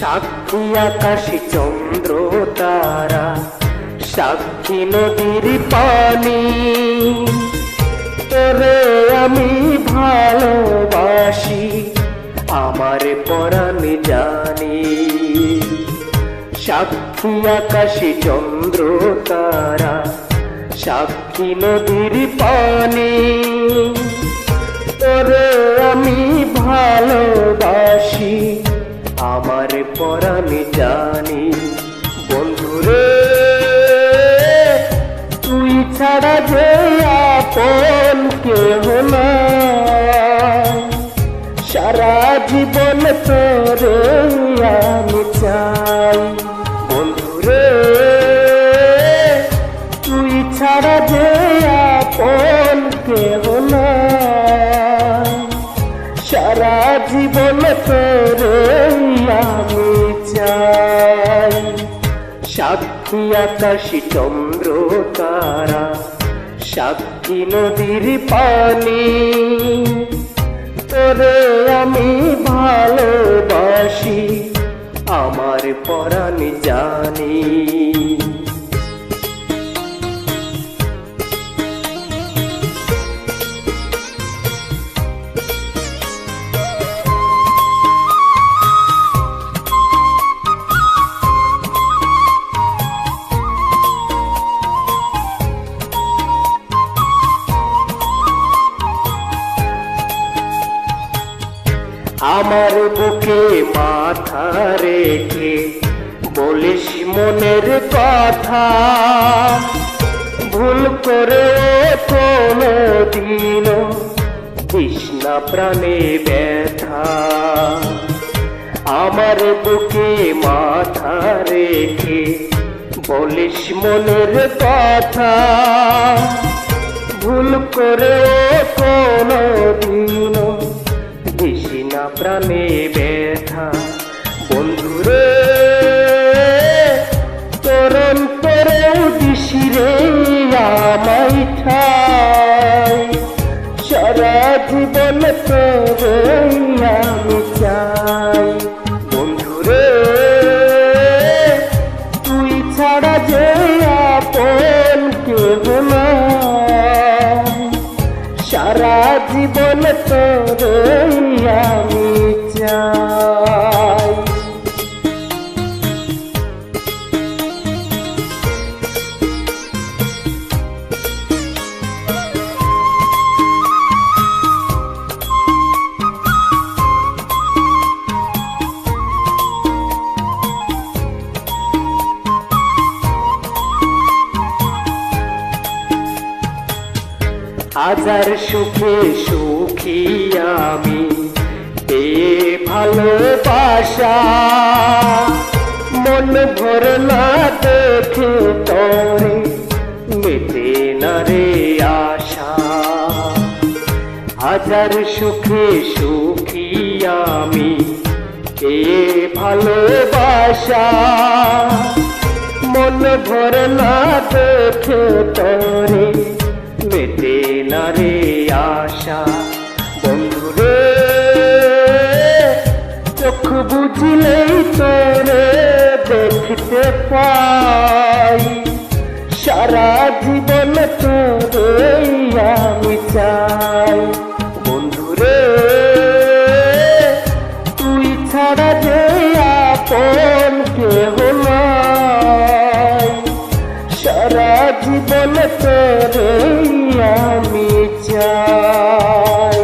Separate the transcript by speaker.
Speaker 1: সাক্ষী আকাশে চন্দ্র তারা সাক্ষী নদীর পানি। তোরে আমি ভালোবাসি, আমার পরাণ জানি। সাক্ষী আকাশে চন্দ্র তারা সাক্ষী নদীর পানি। তোরে আমি ভালোবাসি আমার পরাণে জানি। বন্ধুরে, তুই ছাড়া যে আপন কেহ না সারা জীবন তোরে আমি চাই। বন্ধুরে, তুই ছাড়া যে আকাশী চন্দ্র তারা সাক্ষী নদীর পানি। তোরে আমি ভালোবাসি আমার পরাণ জানি। আমার বুকে মাথা রেখে বলিস মনের কথা। ভুল করে কোনো দিন কৃষ্ণা প্রাণে ব্যথা। আমার বুকে মাথা রেখে বলিস মনের কথা। ভুল করে বন্ধুরে তরণ করে দিসি রে আমায় ঠাই। সারা জীবন তোরে আমি চাই। বন্ধুরে, তুই ছাড়া যে আপন কেহ নাই। সারা জীবন তোরে হাজার সুখে সুখী আমি। পেয়ে ভালোবাসা মন ভর না দেখে তরে মেটে না রে আশা। হাজার সুখে সুখী আমি। পেয়ে ভালোবাসা মন ভর না দেখে তরে না রে আশা। বন্ধুরে চোখ বুঝলেই তোরে দেখতে পাই। সারা জীবন তোরে আমি চাই। জীবন তোরে আমি চাই।